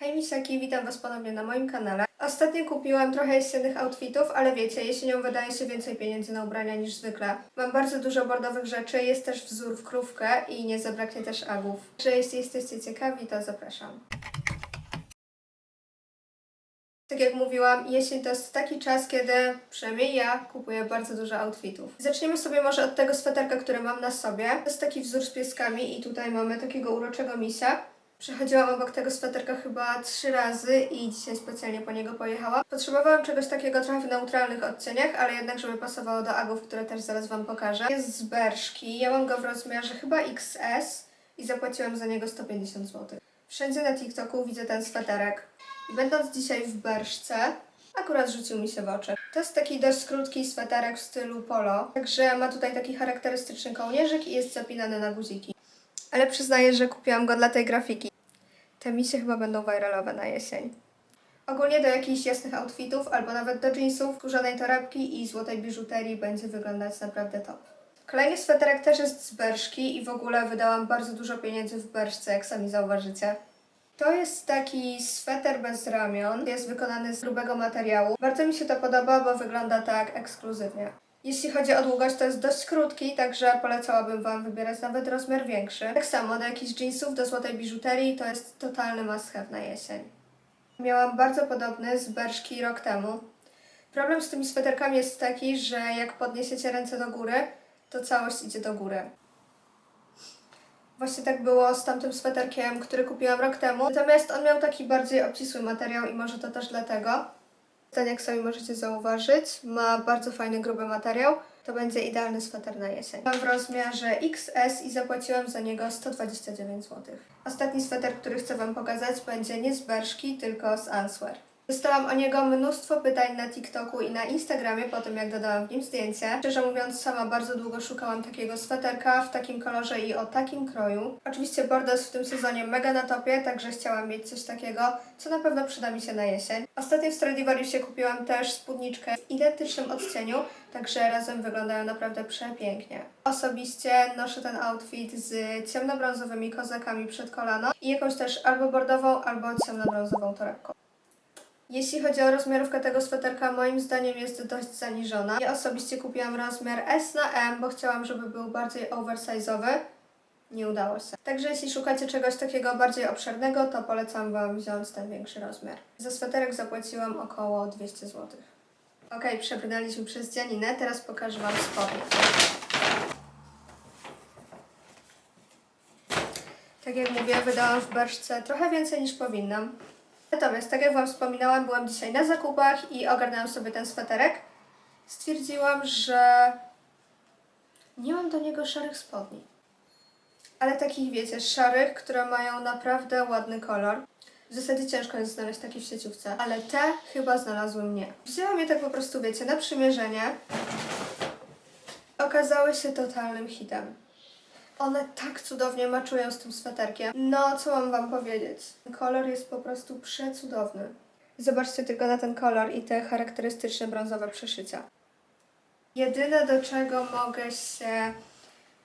Hej Misaki, witam Was ponownie na moim kanale. Ostatnio kupiłam trochę jesiennych outfitów, ale wiecie, jesienią wydaje się więcej pieniędzy na ubrania niż zwykle. Mam bardzo dużo bordowych rzeczy, jest też wzór w krówkę i nie zabraknie też agów. Także jeśli jesteście ciekawi, to zapraszam. Tak jak mówiłam, jesień to jest taki czas, kiedy przynajmniej ja kupuję bardzo dużo outfitów. Zaczniemy sobie może od tego sweterka, który mam na sobie. To jest taki wzór z pieskami i tutaj mamy takiego uroczego misia. Przechodziłam obok tego sweterka chyba trzy razy i dzisiaj specjalnie po niego pojechałam. Potrzebowałam czegoś takiego trochę w neutralnych odcieniach, ale jednak, żeby pasowało do agów, które też zaraz Wam pokażę. Jest z Berszki, ja mam go w rozmiarze chyba XS i zapłaciłam za niego 150 zł. Wszędzie na TikToku widzę ten sweterek. I będąc dzisiaj w Berszce, akurat rzucił mi się w oczy. To jest taki dość krótki sweterek w stylu polo, także ma tutaj taki charakterystyczny kołnierzyk i jest zapinany na guziki. Ale przyznaję, że kupiłam go dla tej grafiki. Te misje chyba będą viralowe na jesień. Ogólnie do jakichś jasnych outfitów albo nawet do jeansów, skórzanej torebki i złotej biżuterii będzie wyglądać naprawdę top. Kolejny sweterek też jest z Berszki i w ogóle wydałam bardzo dużo pieniędzy w Berszce, jak sami zauważycie. To jest taki sweter bez ramion, jest wykonany z grubego materiału. Bardzo mi się to podoba, bo wygląda tak ekskluzywnie. Jeśli chodzi o długość, to jest dość krótki, także polecałabym Wam wybierać nawet rozmiar większy. Tak samo do jakichś jeansów, do złotej biżuterii to jest totalny must have na jesień. Miałam bardzo podobny z Berszki rok temu. Problem z tymi sweterkami jest taki, że jak podniesiecie ręce do góry, to całość idzie do góry. Właśnie tak było z tamtym sweterkiem, który kupiłam rok temu. Natomiast on miał taki bardziej obcisły materiał i może to też dlatego. Ten, jak sami możecie zauważyć, ma bardzo fajny, gruby materiał. To będzie idealny sweter na jesień. Mam w rozmiarze XS i zapłaciłam za niego 129 zł. Ostatni sweter, który chcę Wam pokazać, będzie nie z Berszki, tylko z Answear. Dostałam o niego mnóstwo pytań na TikToku i na Instagramie po tym, jak dodałam w nim zdjęcie. Szczerze mówiąc, sama bardzo długo szukałam takiego sweterka w takim kolorze i o takim kroju. Oczywiście Bordeaux jest w tym sezonie mega na topie, także chciałam mieć coś takiego, co na pewno przyda mi się na jesień. Ostatnio w Stradivariusie kupiłam też spódniczkę w identycznym odcieniu, także razem wyglądają naprawdę przepięknie. Osobiście noszę ten outfit z ciemnobrązowymi kozakami przed kolano i jakąś też albo bordową, albo ciemnobrązową torebką. Jeśli chodzi o rozmiarówkę tego sweterka, moim zdaniem jest dość zaniżona. Ja osobiście kupiłam rozmiar S na M, bo chciałam, żeby był bardziej oversize'owy. Nie udało się. Także jeśli szukacie czegoś takiego bardziej obszernego, to polecam Wam wziąć ten większy rozmiar. Za sweterek zapłaciłam około 200 zł. Ok, przebrnęliśmy przez dzianinę, teraz pokażę Wam spodnie. Tak jak mówię, wydałam w Berszce trochę więcej niż powinnam. Natomiast, tak jak Wam wspominałam, byłam dzisiaj na zakupach i ogarnęłam sobie ten sweterek. Stwierdziłam, że nie mam do niego szarych spodni. Ale takich, wiecie, szarych, które mają naprawdę ładny kolor. W zasadzie ciężko jest znaleźć takie w sieciówce, ale te chyba znalazły mnie. Wzięłam je tak po prostu, wiecie, na przymierzenie. Okazały się totalnym hitem. One tak cudownie maczują z tym sweterkiem. No, co mam wam powiedzieć? Kolor jest po prostu przecudowny. Zobaczcie tylko na ten kolor i te charakterystyczne brązowe przeszycia. Jedyne do czego mogę się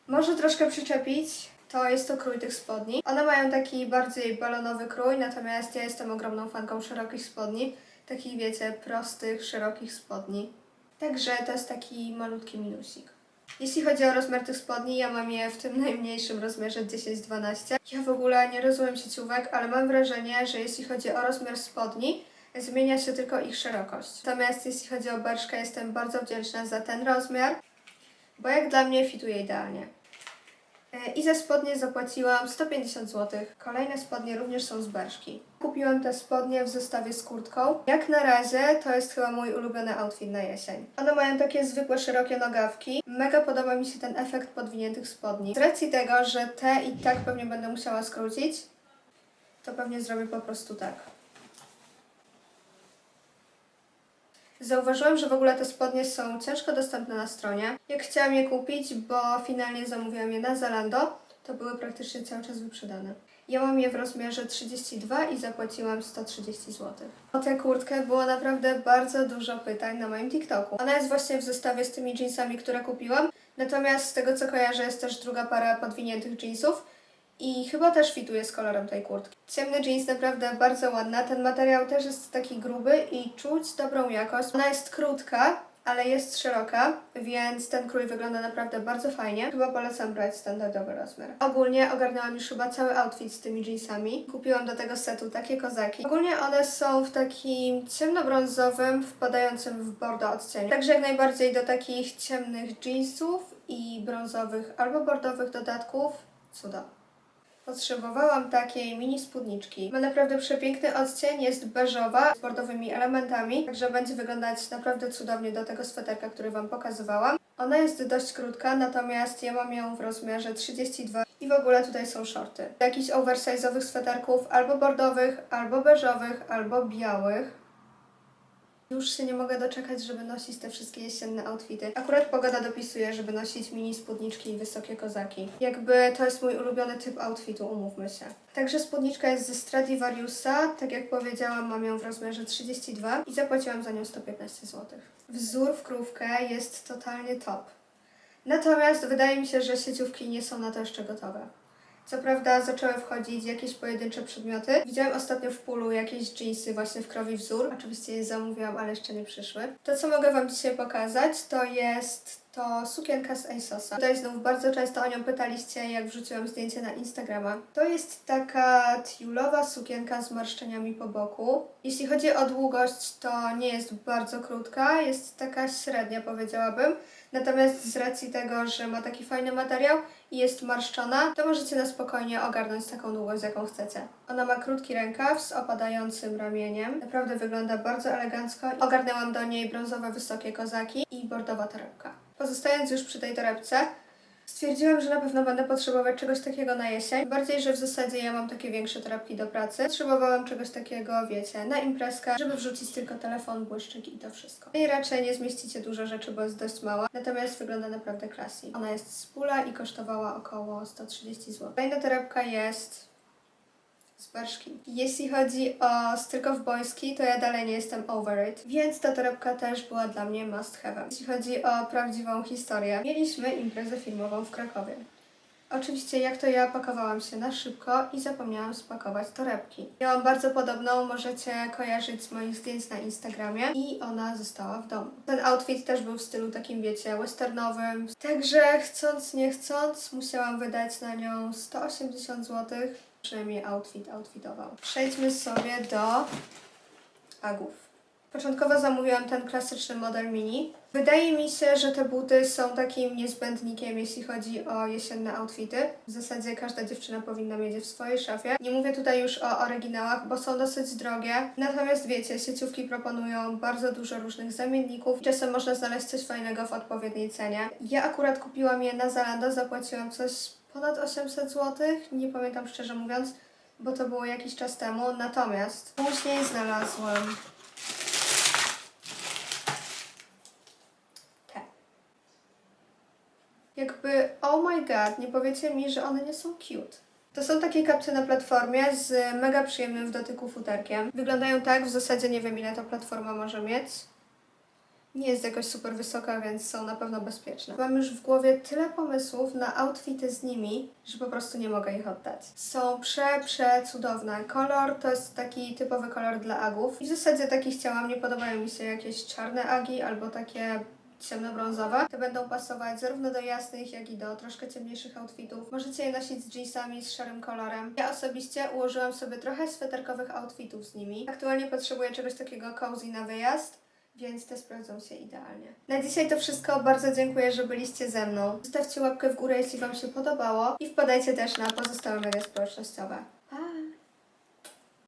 może troszkę przyczepić, to jest to krój tych spodni. One mają taki bardziej balonowy krój, natomiast ja jestem ogromną fanką szerokich spodni. Takich, wiecie, prostych, szerokich spodni. Także to jest taki malutki minusik. Jeśli chodzi o rozmiar tych spodni, ja mam je w tym najmniejszym rozmiarze 10-12. Ja w ogóle nie rozumiem sieciówek, ale mam wrażenie, że jeśli chodzi o rozmiar spodni, zmienia się tylko ich szerokość. Natomiast jeśli chodzi o berszkę, jestem bardzo wdzięczna za ten rozmiar, bo jak dla mnie fituje idealnie. E, I za spodnie zapłaciłam 150 zł. Kolejne spodnie również są z Berszki. Kupiłam te spodnie w zestawie z kurtką. Jak na razie to jest chyba mój ulubiony outfit na jesień. One mają takie zwykłe, szerokie nogawki. Mega podoba mi się ten efekt podwiniętych spodni. Z racji tego, że te i tak pewnie będę musiała skrócić, to pewnie zrobię po prostu tak. Zauważyłam, że w ogóle te spodnie są ciężko dostępne na stronie. Jak chciałam je kupić, bo finalnie zamówiłam je na Zalando, to były praktycznie cały czas wyprzedane. Ja mam je w rozmiarze 32 i zapłaciłam 130 zł. O tę kurtkę było naprawdę bardzo dużo pytań na moim TikToku. Ona jest właśnie w zestawie z tymi jeansami, które kupiłam. Natomiast z tego co kojarzę jest też druga para podwiniętych jeansów. I chyba też fituje z kolorem tej kurtki. Ciemny jeans naprawdę bardzo ładna. Ten materiał też jest taki gruby i czuć dobrą jakość. Ona jest krótka, ale jest szeroka, więc ten krój wygląda naprawdę bardzo fajnie. Chyba polecam brać standardowy rozmiar. Ogólnie ogarnęłam już chyba cały outfit z tymi jeansami. Kupiłam do tego setu takie kozaki. Ogólnie one są w takim ciemnobrązowym, wpadającym w bordo odcieniu. Także jak najbardziej do takich ciemnych jeansów i brązowych albo bordowych dodatków cuda. Potrzebowałam takiej mini spódniczki. Ma naprawdę przepiękny odcień, jest beżowa z bordowymi elementami, także będzie wyglądać naprawdę cudownie do tego sweterka, który Wam pokazywałam. Ona jest dość krótka, natomiast ja mam ją w rozmiarze 32 i w ogóle tutaj są shorty. Jakichś oversize'owych sweterków albo bordowych, albo beżowych, albo białych. Już się nie mogę doczekać, żeby nosić te wszystkie jesienne outfity. Akurat pogoda dopisuje, żeby nosić mini spódniczki i wysokie kozaki. Jakby to jest mój ulubiony typ outfitu, umówmy się. Także spódniczka jest ze Stradivariusa. Tak jak powiedziałam, mam ją w rozmiarze 32 i zapłaciłam za nią 115 zł. Wzór w krówkę jest totalnie top. Natomiast wydaje mi się, że sieciówki nie są na to jeszcze gotowe. Co prawda zaczęły wchodzić jakieś pojedyncze przedmioty. Widziałam ostatnio w pulu jakieś jeansy właśnie w krowi wzór. Oczywiście je zamówiłam, ale jeszcze nie przyszły. To, co mogę Wam dzisiaj pokazać, to jest to sukienka z ASOSa. Tutaj znów bardzo często o nią pytaliście, jak wrzuciłam zdjęcie na Instagrama. To jest taka tiulowa sukienka z marszczeniami po boku. Jeśli chodzi o długość, to nie jest bardzo krótka, jest taka średnia powiedziałabym. Natomiast z racji tego, że ma taki fajny materiał i jest marszczona, to możecie na spokojnie ogarnąć taką długość, jaką chcecie. Ona ma krótki rękaw z opadającym ramieniem. Naprawdę wygląda bardzo elegancko. Ogarnęłam do niej brązowe wysokie kozaki i bordowa torebka. Pozostając już przy tej torebce, Stwierdziłam, że na pewno będę potrzebować czegoś takiego na jesień. Bardziej, że w zasadzie ja mam takie większe torebki do pracy. Potrzebowałam czegoś takiego, wiecie, na imprezkę, żeby wrzucić tylko telefon, błyszczyk i to wszystko. I raczej nie zmieścicie dużo rzeczy, bo jest dość mała. Natomiast wygląda naprawdę classy. Ona jest z pula i kosztowała około 130 zł. Kolejna torebka jest z Berszki. Jeśli chodzi o styl kowbojski, to ja dalej nie jestem over it, więc ta torebka też była dla mnie must have. Jeśli chodzi o prawdziwą historię, mieliśmy imprezę filmową w Krakowie. Oczywiście, jak to ja pakowałam się na szybko i zapomniałam spakować torebki. Miałam bardzo podobną, możecie kojarzyć z moich zdjęć na Instagramie i ona została w domu. Ten outfit też był w stylu takim, wiecie, westernowym. Także chcąc, nie chcąc, musiałam wydać na nią 180 zł. Przynajmniej outfit outfitował. Przejdźmy sobie do agów. Początkowo zamówiłam ten klasyczny model mini. Wydaje mi się, że te buty są takim niezbędnikiem, jeśli chodzi o jesienne outfity. W zasadzie każda dziewczyna powinna mieć je w swojej szafie. Nie mówię tutaj już o oryginałach, bo są dosyć drogie. Natomiast wiecie, sieciówki proponują bardzo dużo różnych zamienników. Czasem można znaleźć coś fajnego w odpowiedniej cenie. Ja akurat kupiłam je na Zalando, zapłaciłam coś ponad 800 zł. Nie pamiętam szczerze mówiąc, bo to było jakiś czas temu. Natomiast później znalazłam te. Jakby, oh my god, nie powiecie mi, że one nie są cute. To są takie kapcie na platformie z mega przyjemnym w dotyku futerkiem. Wyglądają tak, w zasadzie nie wiem ile ta platforma może mieć. Nie jest jakoś super wysoka, więc są na pewno bezpieczne. Mam już w głowie tyle pomysłów na outfity z nimi, że po prostu nie mogę ich oddać. Są prze, prze cudowne. Kolor to jest taki typowy kolor dla agów. I w zasadzie taki chciałam. Nie podobają mi się jakieś czarne agi albo takie ciemnobrązowe. Te będą pasować zarówno do jasnych, jak i do troszkę ciemniejszych outfitów. Możecie je nosić z jeansami, z szarym kolorem. Ja osobiście ułożyłam sobie trochę sweterkowych outfitów z nimi. Aktualnie potrzebuję czegoś takiego cozy na wyjazd. Więc te sprawdzą się idealnie. Na dzisiaj to wszystko. Bardzo dziękuję, że byliście ze mną. Zostawcie łapkę w górę, jeśli Wam się podobało i wpadajcie też na pozostałe media społecznościowe.